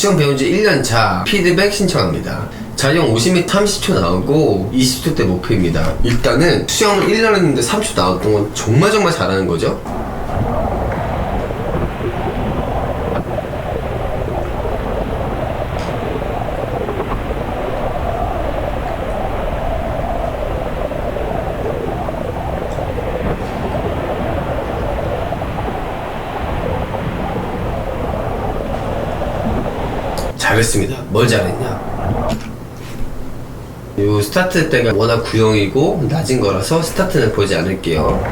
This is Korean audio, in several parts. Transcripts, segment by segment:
수영 배운 지 1년 차 피드백 신청합니다. 자영 50m 30초 나오고 20초 때 목표입니다. 일단은 수영을 1년 했는데 30초 나왔던 건 정말 정말 잘하는 거죠. 잘했습니다. 뭘 잘했냐? 요 스타트 때가 워낙 구형이고 낮은 거라서 스타트는 보지 않을게요.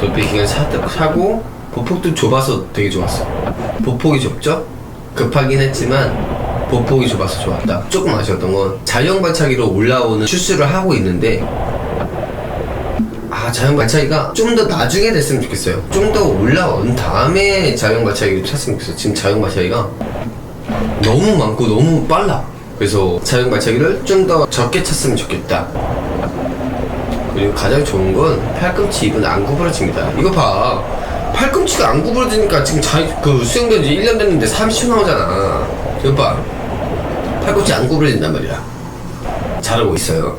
돌피킹을 차, 차고 보폭도 좁아서 되게 좋았어. 보폭이 좁죠? 급하긴 했지만 보폭이 좁아서 좋았다. 조금 아쉬웠던 건 자영 발차기로 올라오는 슈스를 하고 있는데 아 자영 발차기가 좀 더 나중에 됐으면 좋겠어요. 좀 더 올라온 다음에 자영 발차기를 찼으면 좋겠어요. 지금 자영 발차기가 너무 많고 너무 빨라. 그래서 자영 발차기를 좀 더 적게 찼으면 좋겠다. 그리고 가장 좋은 건 팔꿈치 입은 안 구부러집니다. 이거 봐. 팔꿈치가 안 구부러지니까 지금 자, 그 수영된 지 1년 됐는데 30초 나오잖아. 이거 봐. 팔꿈치 안 구부러진단 말이야. 잘하고 있어요.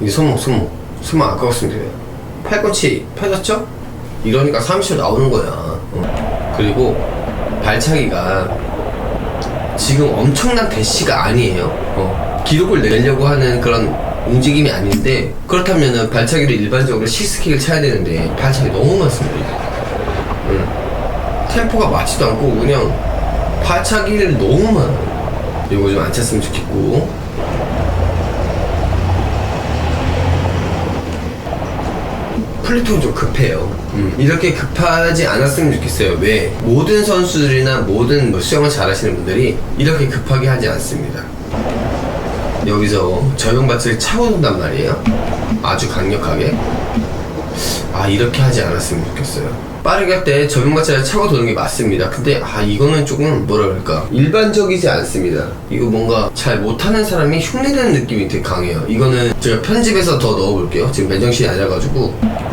이 손목, 손목. 손목 아까웠으면 돼요. 팔꿈치 펴졌죠? 이러니까 30초 나오는 거야. 어. 그리고 발차기가 지금 엄청난 대시가 아니에요. 어. 기록을 내려고 하는 그런 움직임이 아닌데 그렇다면은 발차기를 일반적으로 시스킥을 쳐야 되는데 발차기 너무 많습니다. 응. 템포가 맞지도 않고 그냥 발차기를 너무 많아. 이거 좀 안 찼으면 좋겠고 플리톤 좀 급해요. 음, 이렇게 급하지 않았으면 좋겠어요. 왜? 모든 선수들이나 모든 뭐 수영을 잘하시는 분들이 이렇게 급하게 하지 않습니다. 여기서 저용밭을 차고 돈단 말이에요. 아주 강력하게. 아, 이렇게 하지 않았으면 좋겠어요. 빠르게 할 때 저용밭을 차고 도는 게 맞습니다. 근데, 아, 이거는 조금, 뭐라 그럴까. 일반적이지 않습니다. 이거 뭔가 잘 못하는 사람이 흉내내는 느낌이 되게 강해요. 이거는 제가 편집해서 더 넣어볼게요. 지금 맨정신이 아니라가지고.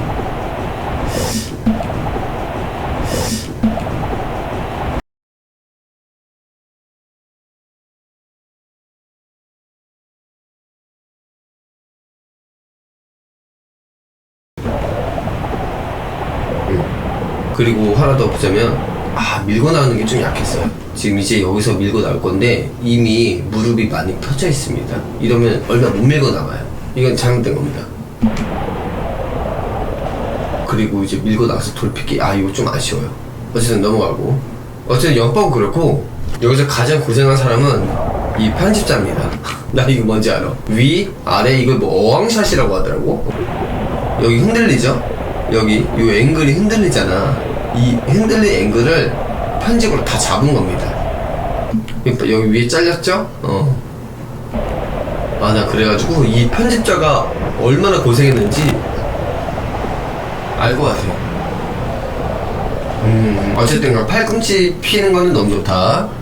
그리고 하나 더 보자면 아 밀고 나오는 게 좀 약했어요. 지금 이제 여기서 밀고 나올 건데 이미 무릎이 많이 펴져 있습니다. 이러면 얼마 못 밀고 나와요. 이건 잘못된 겁니다. 그리고 이제 밀고 나가서 돌피기 아 이거 좀 아쉬워요. 어쨌든 넘어가고. 어쨌든 연법 그렇고 여기서 가장 고생한 사람은 이 편집자입니다. 나 이거 뭔지 알아? 위 아래 이거 뭐 어항샷이라고 하더라고. 여기 흔들리죠? 여기 이 앵글이 흔들리잖아. 이 흔들린 앵글을 편집으로 다 잡은 겁니다. 여기 여기 위에 잘렸죠? 어. 아, 나 그래가지고 이 편집자가 얼마나 고생했는지 알것 같아요. 음, 어쨌든 간 팔꿈치 피는 거는 너무 좋다.